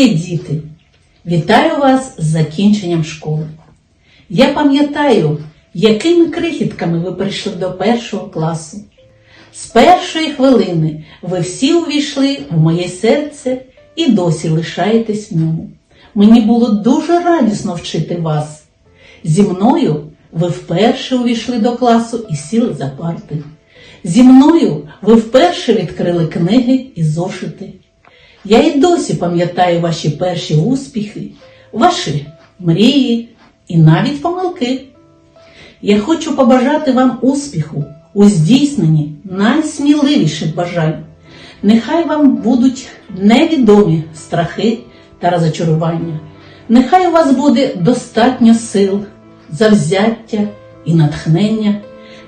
мої діти, вітаю вас з закінченням школи. Я пам'ятаю, якими крихітками ви прийшли до першого класу. З першої хвилини ви всі увійшли в моє серце і досі лишаєтесь в ньому. Мені було дуже радісно вчити вас. Зі мною ви вперше увійшли до класу і сіли за парти. Зі мною ви вперше відкрили книги і зошити. Я і досі пам'ятаю ваші перші успіхи, ваші мрії і навіть помилки. Я хочу побажати вам успіху у здійсненні найсміливіших бажань. Нехай вам будуть невідомі страхи та розочарування. Нехай у вас буде достатньо сил, завзяття і натхнення,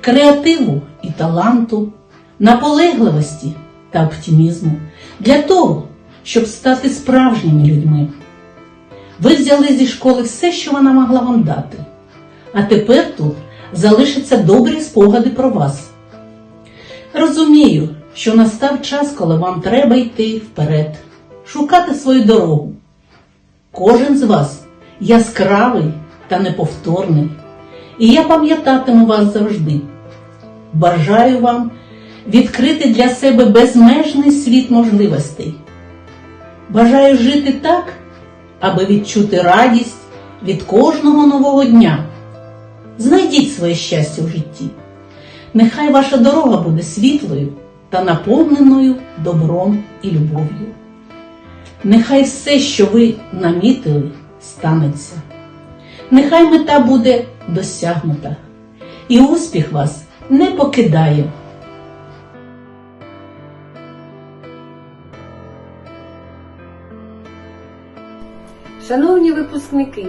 креативу і таланту, наполегливості та оптимізму для того, щоб стати справжніми людьми. Ви взяли зі школи все, що вона могла вам дати. А тепер тут залишаться добрі спогади про вас. Розумію, що настав час, коли вам треба йти вперед, шукати свою дорогу. Кожен з вас яскравий та неповторний, і я пам'ятатиму вас завжди. Бажаю вам відкрити для себе безмежний світ можливостей. Бажаю жити так, аби відчути радість від кожного нового дня. Знайдіть своє щастя в житті. Нехай ваша дорога буде світлою та наповненою добром і любов'ю. Нехай все, що ви намітили, станеться. Нехай мета буде досягнута, і успіх вас не покидає. Шановні випускники,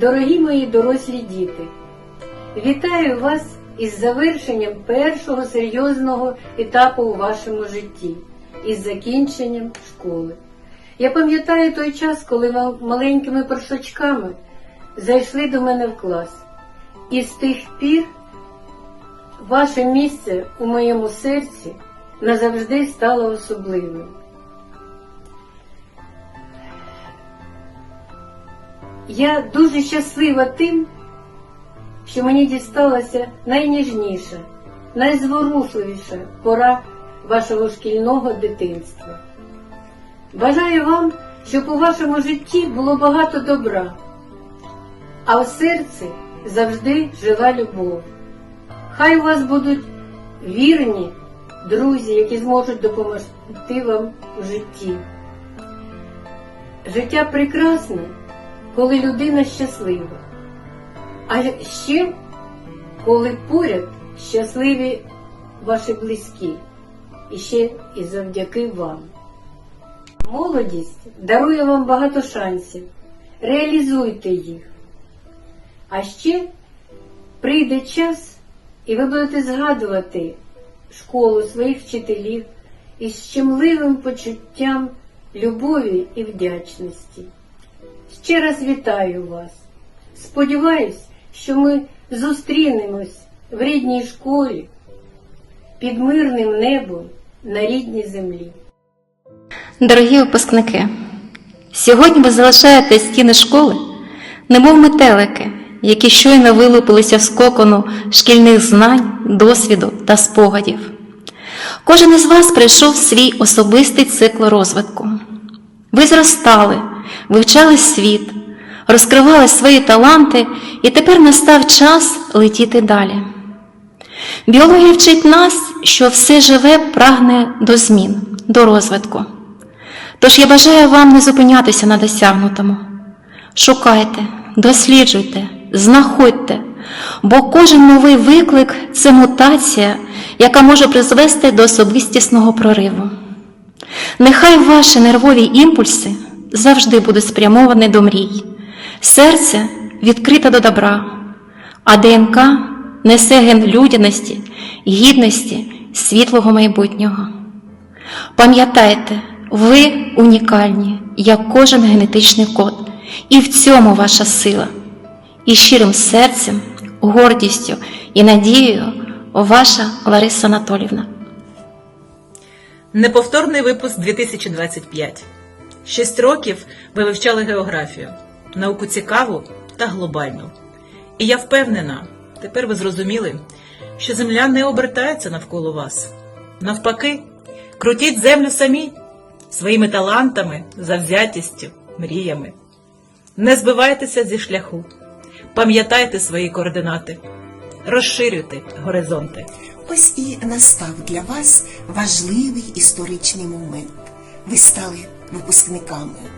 дорогі мої дорослі діти, вітаю вас із завершенням першого серйозного етапу у вашому житті, із закінченням школи. Я пам'ятаю той час, коли ви маленькими першачками зайшли до мене в клас, і з тих пір ваше місце у моєму серці назавжди стало особливим. Я дуже щаслива тим, що мені дісталася найніжніша, найзворушливіша пора вашого шкільного дитинства. Бажаю вам, щоб у вашому житті було багато добра, а в серці завжди жила любов. Хай у вас будуть вірні друзі, які зможуть допомогти вам у житті. Життя прекрасне, коли людина щаслива. А ще коли поряд щасливі ваші близькі, і ще і завдяки вам. Молодість дарує вам багато шансів, реалізуйте їх. А ще прийде час, і ви будете згадувати школу своїх вчителів із щемливим почуттям любові і вдячності. Ще раз вітаю вас. Сподіваюсь, що ми зустрінемось в рідній школі під мирним небом на рідній землі. Дорогі випускники, сьогодні ви залишаєте стіни школи, немов метелики, які щойно вилупилися з кокону шкільних знань, досвіду та спогадів. Кожен із вас пройшов свій особистий цикл розвитку. Ви зростали, вивчали світ, розкривали свої таланти, і тепер настав час летіти далі. Біологія вчить нас, що все живе прагне до змін, до розвитку. Тож я бажаю вам не зупинятися на досягнутому. Шукайте, досліджуйте, знаходьте, бо кожен новий виклик це мутація, яка може призвести до особистісного прориву. Нехай ваші нервові імпульси завжди будуть спрямовані до мрій, серце відкрите до добра, а ДНК несе ген людяності, гідності, світлого майбутнього. Пам'ятайте, ви унікальні, як кожен генетичний код, і в цьому ваша сила. і щирим серцем, гордістю і надією ваша Лариса Анатолівна. Неповторний випуск 2025. Шість років ви вивчали географію, науку цікаву та глобальну. І я впевнена, тепер ви зрозуміли, що земля не обертається навколо вас. Навпаки, крутіть землю самі своїми талантами, завзятістю, мріями. Не збивайтеся зі шляху, пам'ятайте свої координати, розширюйте горизонти. Ось і настав для вас важливий історичний момент. Ви стали випускниками.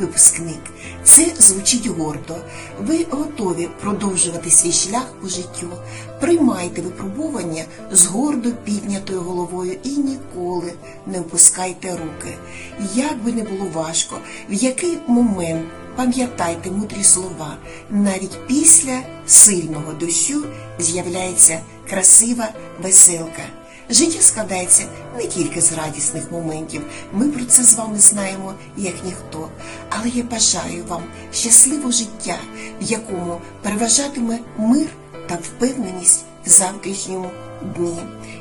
Випускник. Це звучить гордо. Ви готові продовжувати свій шлях по життю. Приймайте випробування з гордо піднятою головою і ніколи не опускайте руки. Як би не було важко, в який момент пам'ятайте мудрі слова. Навіть після сильного дощу з'являється красива веселка. Життя складається не тільки з радісних моментів. Ми про це з вами знаємо як ніхто. Але я бажаю вам щасливого життя, в якому переважатиме мир та впевненість в завтрашньому дні.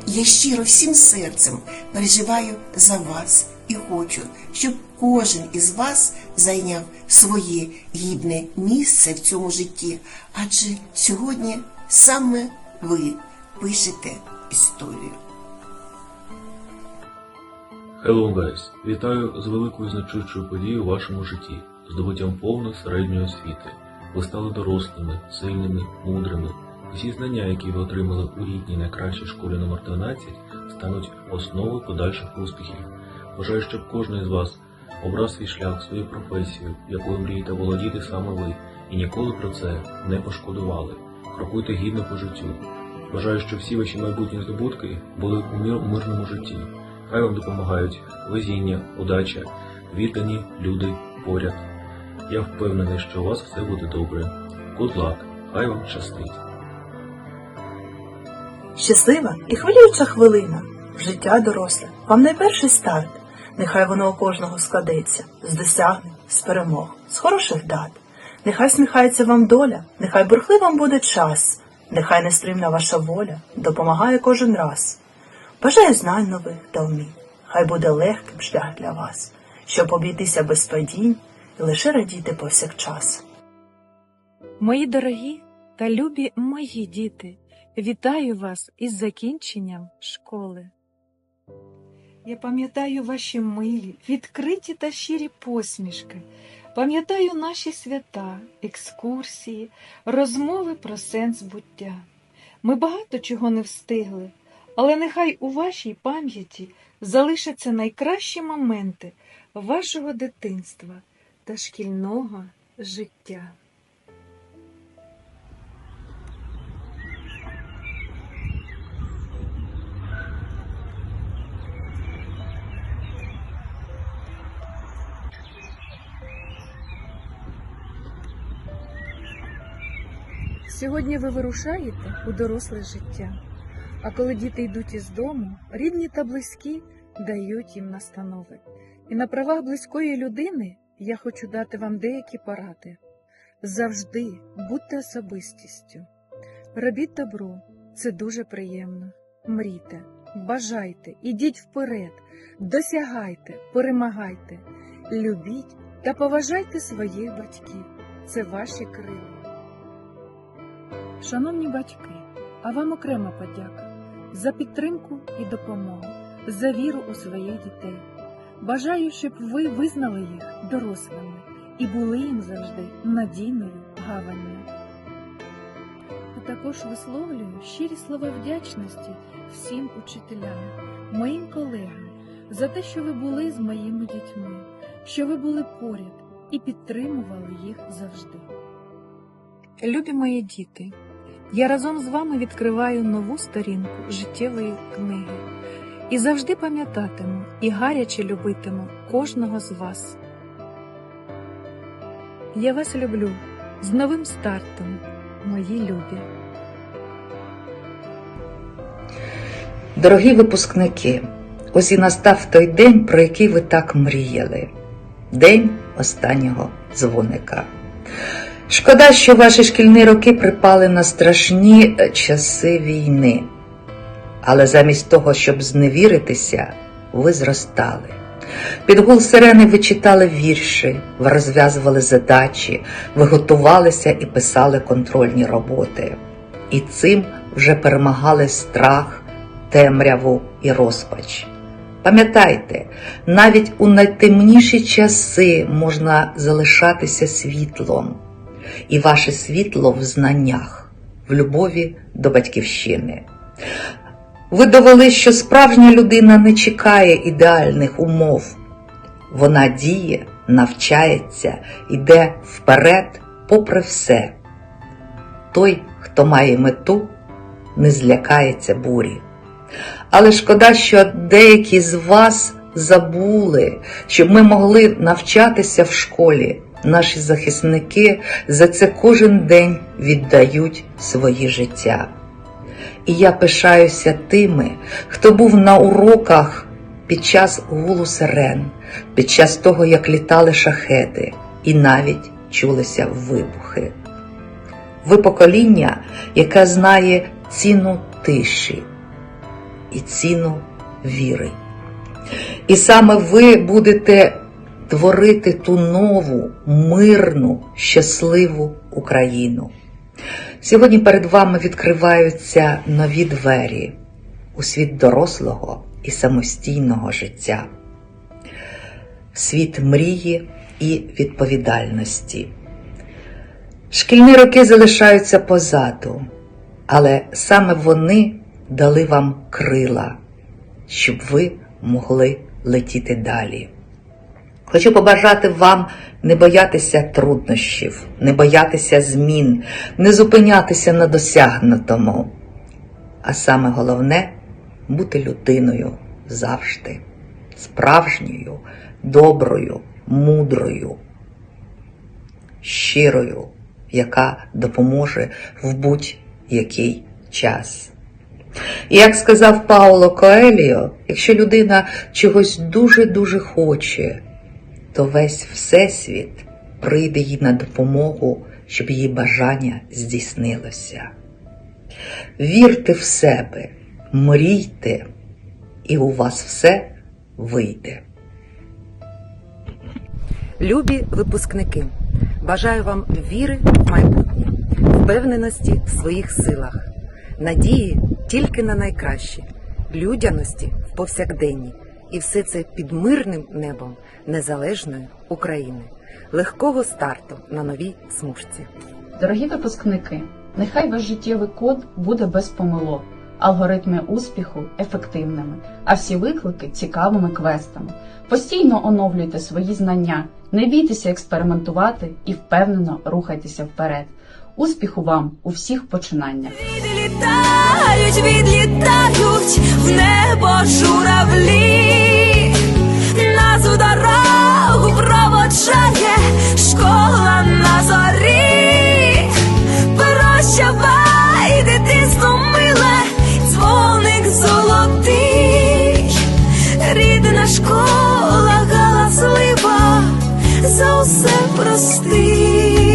Я щиро всім серцем переживаю за вас і хочу, щоб кожен із вас зайняв своє гідне місце в цьому житті, адже сьогодні саме ви пишете історію. Hello guys! Вітаю з великою значущою подією у вашому житті, здобуттям повної середньої освіти. Ви стали дорослими, сильними, мудрими. Усі знання, які ви отримали у рідній найкращій школі номер 12, стануть основою подальших успіхів. Бажаю, щоб кожен із вас обрав свій шлях, свою професію, якою мрієте володіти саме ви, і ніколи про це не пошкодували. Крокуйте гідно по життю. Бажаю, щоб всі ваші майбутні здобутки були у мирному житті. Хай вам допомагають везіння, удача, віддані люди поряд. Я впевнений, що у вас все буде добре. Good luck, хай вам щастить. Щаслива і хвилююча хвилина. Життя доросле, вам найперший старт. Нехай воно у кожного складеться з досягнень, з перемог, з хороших дат. Нехай сміхається вам доля, нехай бурхливий вам буде час, нехай нестримна ваша воля допомагає кожен раз. Бажаю знань нових та вмінь, хай буде легким шлях для вас, щоб обійтися без падінь і лише радіти повсякчас. Мої дорогі та любі мої діти, вітаю вас із закінченням школи. Я пам'ятаю ваші милі, відкриті та щирі посмішки, пам'ятаю наші свята, екскурсії, розмови про сенс буття. Ми багато чого не встигли, але нехай у вашій пам'яті залишаться найкращі моменти вашого дитинства та шкільного життя. Сьогодні ви вирушаєте у доросле життя. А коли діти йдуть із дому, рідні та близькі дають їм настанови. І на правах близької людини я хочу дати вам деякі поради. Завжди будьте особистістю. Робіть добро, це дуже приємно. Мрійте, бажайте, ідіть вперед, досягайте, перемагайте, любіть та поважайте своїх батьків. Це ваші крила. Шановні батьки, а вам окрема подяка за підтримку і допомогу, за віру у своїх дітей. Бажаю, щоб ви визнали їх дорослими і були їм завжди надійною гаванню. А також висловлюю щирі слова вдячності всім учителям, моїм колегам за те, що ви були з моїми дітьми, що ви були поряд і підтримували їх завжди. Любі мої діти, я разом з вами відкриваю нову сторінку життєвої книги і завжди пам'ятатиму і гаряче любитиму кожного з вас. Я вас люблю з новим стартом, мої любі. Дорогі випускники, ось і настав той день, про який ви так мріяли день останнього дзвоника. Шкода, що ваші шкільні роки припали на страшні е, часи війни. Але замість того, щоб зневіритися, ви зростали. Під гул сирени ви читали вірші, ви розв'язували задачі, ви готувалися і писали контрольні роботи. І цим вже перемагали страх, темряву і розпач. Пам'ятайте, навіть у найтемніші часи можна залишатися світлом, і ваше світло в знаннях, в любові до батьківщини. Ви довели, що справжня людина не чекає ідеальних умов. Вона діє, навчається, йде вперед, попри все. Той, хто має мету, не злякається бурі. Але шкода, що деякі з вас забули, щоб ми могли навчатися в школі. Наші захисники за це кожен день віддають свої життя. І я пишаюся тими, хто був на уроках під час гулу сирен, під час того, як літали шахеди, і навіть чулися вибухи. Ви покоління, яке знає ціну тиші і ціну віри. І саме ви будете творити ту нову, мирну, щасливу Україну. Сьогодні перед вами відкриваються нові двері у світ дорослого і самостійного життя, світ мрії і відповідальності. Шкільні роки залишаються позаду, але саме вони дали вам крила, щоб ви могли летіти далі. Хочу побажати вам не боятися труднощів, не боятися змін, не зупинятися на досягнутому. А саме головне бути людиною завжди, справжньою, доброю, мудрою, щирою, яка допоможе в будь-який час. І як сказав Пауло Коеліо, якщо людина чогось дуже-дуже хоче, то весь Всесвіт прийде їй на допомогу, щоб її бажання здійснилося. Вірте в себе, мрійте, і у вас все вийде. Любі випускники, бажаю вам віри в майбутнє, впевненості в своїх силах, надії тільки на найкраще, людяності в повсякденні, і все це під мирним небом незалежної України, легкого старту на новій смужці. Дорогі випускники, нехай ваш життєвий код буде без помилок, алгоритми успіху ефективними, а всі виклики цікавими квестами. Постійно оновлюйте свої знання, не бійтеся експериментувати і впевнено рухайтеся вперед. Успіху вам у всіх починаннях! Відлітають, відлітають в небо журавлі, нас у дорогу проводжає школа на зорі. все прости.